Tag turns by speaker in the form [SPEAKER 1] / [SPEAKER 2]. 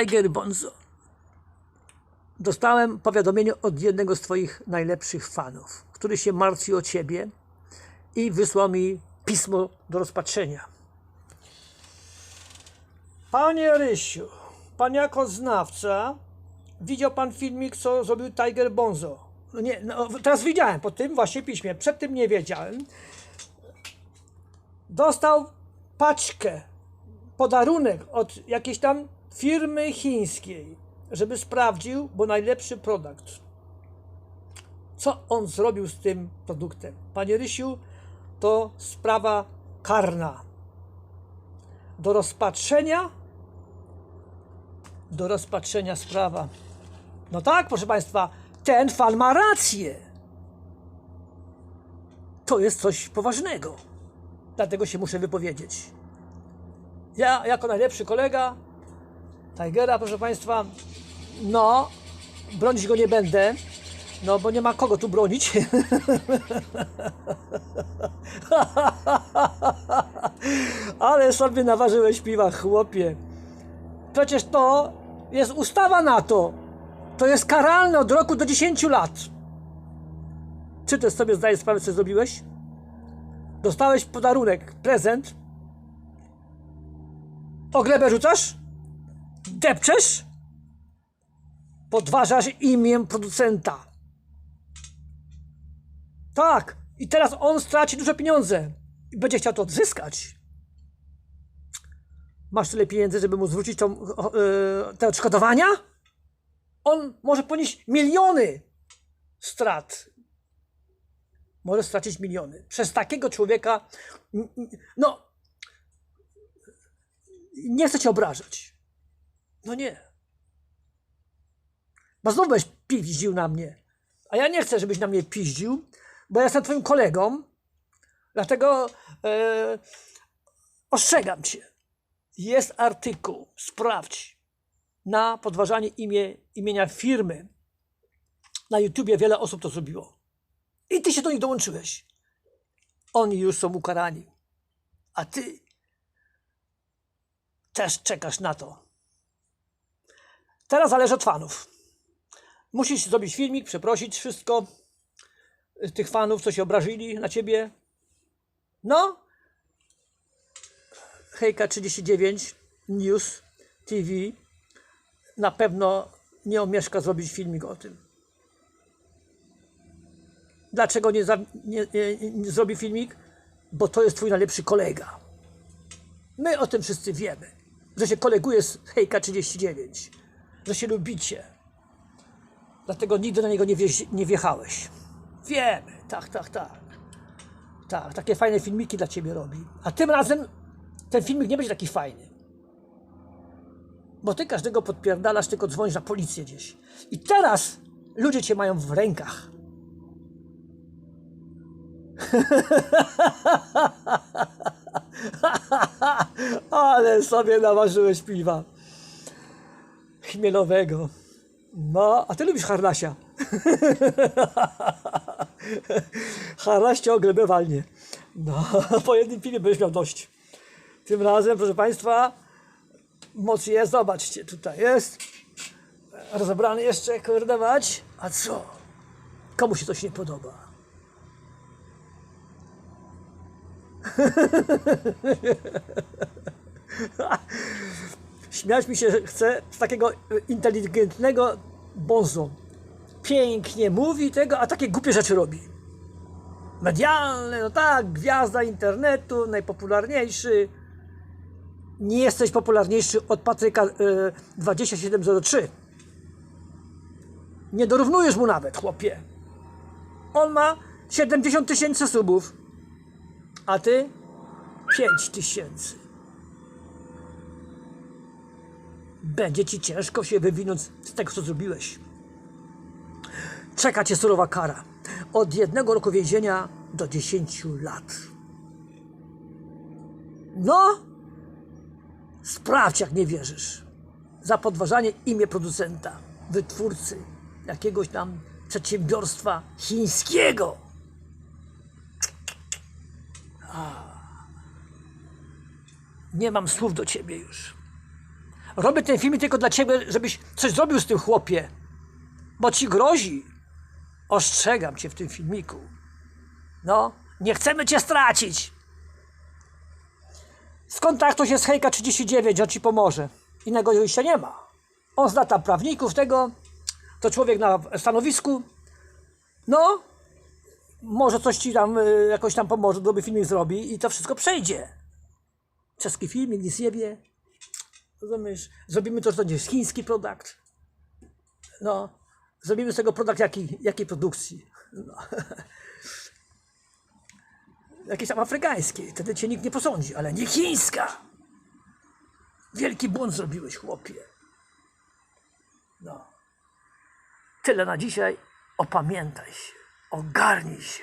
[SPEAKER 1] Tiger Bonzo. Dostałem powiadomienie od jednego z Twoich najlepszych fanów, który się martwi o Ciebie i wysłał mi pismo do rozpatrzenia. Panie Rysiu, Pan jako znawca widział Pan filmik, co zrobił Tiger Bonzo. No nie, no, teraz widziałem po tym właśnie piśmie, przed tym nie wiedziałem. Dostał paczkę, podarunek od jakiejś tam firmy chińskiej, żeby sprawdził, bo najlepszy produkt. Co on zrobił z tym produktem? Panie Rysiu, to sprawa karna. Do rozpatrzenia do rozpatrzenia sprawa. No tak, proszę Państwa, ten fan ma rację. To jest coś poważnego. Dlatego się muszę wypowiedzieć. Ja, jako najlepszy kolega Tigera, proszę Państwa, no, bronić go nie będę, no bo nie ma kogo tu bronić. Ale sobie naważyłeś piwa, chłopie. Przecież to jest ustawa na to. To jest karalne od roku do 10 lat. Czy ty sobie zdajesz sprawę, co zrobiłeś? Dostałeś podarunek, prezent. O glebę rzucasz? Depczesz? Podważasz imię producenta. Tak. I teraz on straci duże pieniądze. I będzie chciał to odzyskać masz tyle pieniędzy, żeby mu zwrócić tą, e, te odszkodowania? On może ponieść miliony strat. Może stracić miliony. Przez takiego człowieka, no, nie chcę cię obrażać. No nie. Bo znowu będziesz piździł na mnie. A ja nie chcę, żebyś na mnie piździł, bo ja jestem twoim kolegą. Dlatego e, ostrzegam cię jest artykuł, sprawdź, na podważanie imię, imienia firmy. Na YouTubie wiele osób to zrobiło. I ty się do nich dołączyłeś. Oni już są ukarani. A ty też czekasz na to. Teraz zależy od fanów. Musisz zrobić filmik, przeprosić wszystko tych fanów, co się obrażyli na ciebie. No, Hejka 39 News TV na pewno nie omieszka zrobić filmik o tym. Dlaczego nie, za, nie, nie, nie zrobi filmik? Bo to jest twój najlepszy kolega. My o tym wszyscy wiemy, że się koleguje z Hejka 39, że się lubicie. Dlatego nigdy na niego nie, wjeździ, nie wjechałeś. Wiemy, tak, tak, tak. Tak, takie fajne filmiki dla ciebie robi. A tym razem ten filmik nie będzie taki fajny. Bo ty każdego podpierdalasz, tylko dzwonisz na policję gdzieś. I teraz ludzie cię mają w rękach. Ale sobie naważyłeś piwa. Chmielowego. No, a ty lubisz harnasia. Harnaś cię oglebę walnie. No, po jednym piwie będziesz miał dość. Tym razem, proszę Państwa, moc jest, zobaczcie, tutaj jest. Rozebrany jeszcze, kurde mać. A co? Komu się coś nie podoba? Śmiać mi się chce z takiego inteligentnego bonzo. Pięknie mówi tego, a takie głupie rzeczy robi. Medialne, no tak, gwiazda internetu, najpopularniejszy nie jesteś popularniejszy od Patryka y, 2703. Nie dorównujesz mu nawet, chłopie. On ma 70 tysięcy subów, a ty 5 tysięcy. Będzie ci ciężko się wywinąć z tego, co zrobiłeś. Czeka cię surowa kara. Od jednego roku więzienia do 10 lat. No, Sprawdź, jak nie wierzysz. Za podważanie imię producenta, wytwórcy jakiegoś tam przedsiębiorstwa chińskiego. A. Nie mam słów do ciebie już. Robię ten film tylko dla ciebie, żebyś coś zrobił z tym chłopie. Bo ci grozi. Ostrzegam cię w tym filmiku. No, nie chcemy cię stracić. Skontaktuj się z Hejka 39, on ci pomoże. Innego wyjścia nie ma. On zna tam prawników tego, to człowiek na stanowisku. No, może coś ci tam y, jakoś tam pomoże, dobry filmik zrobi i to wszystko przejdzie. Czeski filmik, nic nie wie. Rozumiesz? Zrobimy to, że to nie jest chiński produkt. No, zrobimy z tego produkt jakiej, jakiej produkcji. No. Jakiejś tam afrykańskiej. Wtedy cię nikt nie posądzi, ale nie chińska. Wielki błąd zrobiłeś, chłopie. No. Tyle na dzisiaj. Opamiętaj się. Ogarnij się.